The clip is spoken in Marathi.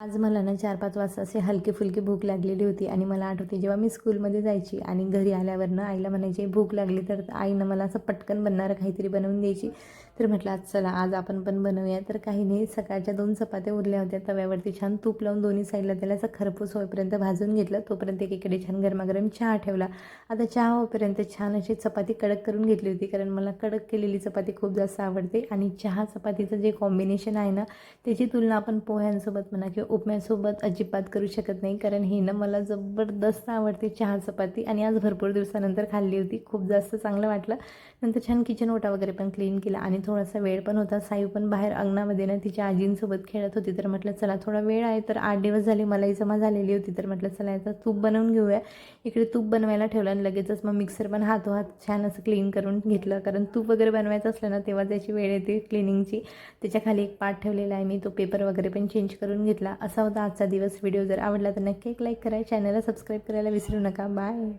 आज मला ना चार पाच वाजता असे हलकी फुलकी भूक लागलेली होती आणि मला आठवते जेव्हा मी स्कूलमध्ये जायची आणि घरी आल्यावर ना आईला म्हणायची भूक लागली तर आईनं मला असं पटकन बनणारं काहीतरी बनवून द्यायची. तर म्हटलं आज चला आज आपण पण बनवूया. तर काही नाही सकाळच्या दोन चपात्या उरल्या होत्या तव्यावरती छान तूप लावून दोन्ही साईडला त्याला असं खरपूस होईपर्यंत भाजून घेतलं. तोपर्यंत एकीकडे छान गरमागरम चहा ठेवला. आता चहा होईपर्यंत छान अशी चपाती कडक करून घेतली होती कारण मला कडक केलेली चपाती खूप जास्त आवडते. आणि चहा चपातीचं जे कॉम्बिनेशन आहे ना त्याची तुलना आपण पोह्यांसोबत म्हणा किंवा उपम्यासोबत अजिबात करू शकत नाही कारण हे ना मला जबरदस्त आवडते चहा चपाती आणि आज भरपूर दिवसानंतर खाल्ली होती. खूप जास्त चांगलं वाटलं. नंतर छान किचन ओटा वगैरे पण क्लीन केला आणि थोडासा वेळ पण होता. साई पण बाहेर अंगणामध्ये ना तिच्या आजींसोबत खेळत होती. तर म्हटलं चला थोडा वेळ आहे तर आठ दिवस झाले मलाही जमा झालेली होती. तर म्हटलं चला याचा तूप बनवून घेऊया. इकडे तूप बनवायला ठेवलं आणि लगेचच मग मिक्सर पण हातोहात छान असं क्लीन करून घेतलं. कारण तूप वगैरे बनवायचं असलं ना तेव्हा त्याची वेळ येते क्लिनिंगची त्याच्याखाली एक पार्ट ठेवलेला आहे मी. तो पेपर वगैरे पण चेंज करून घेतला. असा होता आजचा दिवस. व्हिडिओ जर आवडला तर नक्की एक लाईक करा. चॅनलला सबस्क्राईब करायला विसरू नका. बाय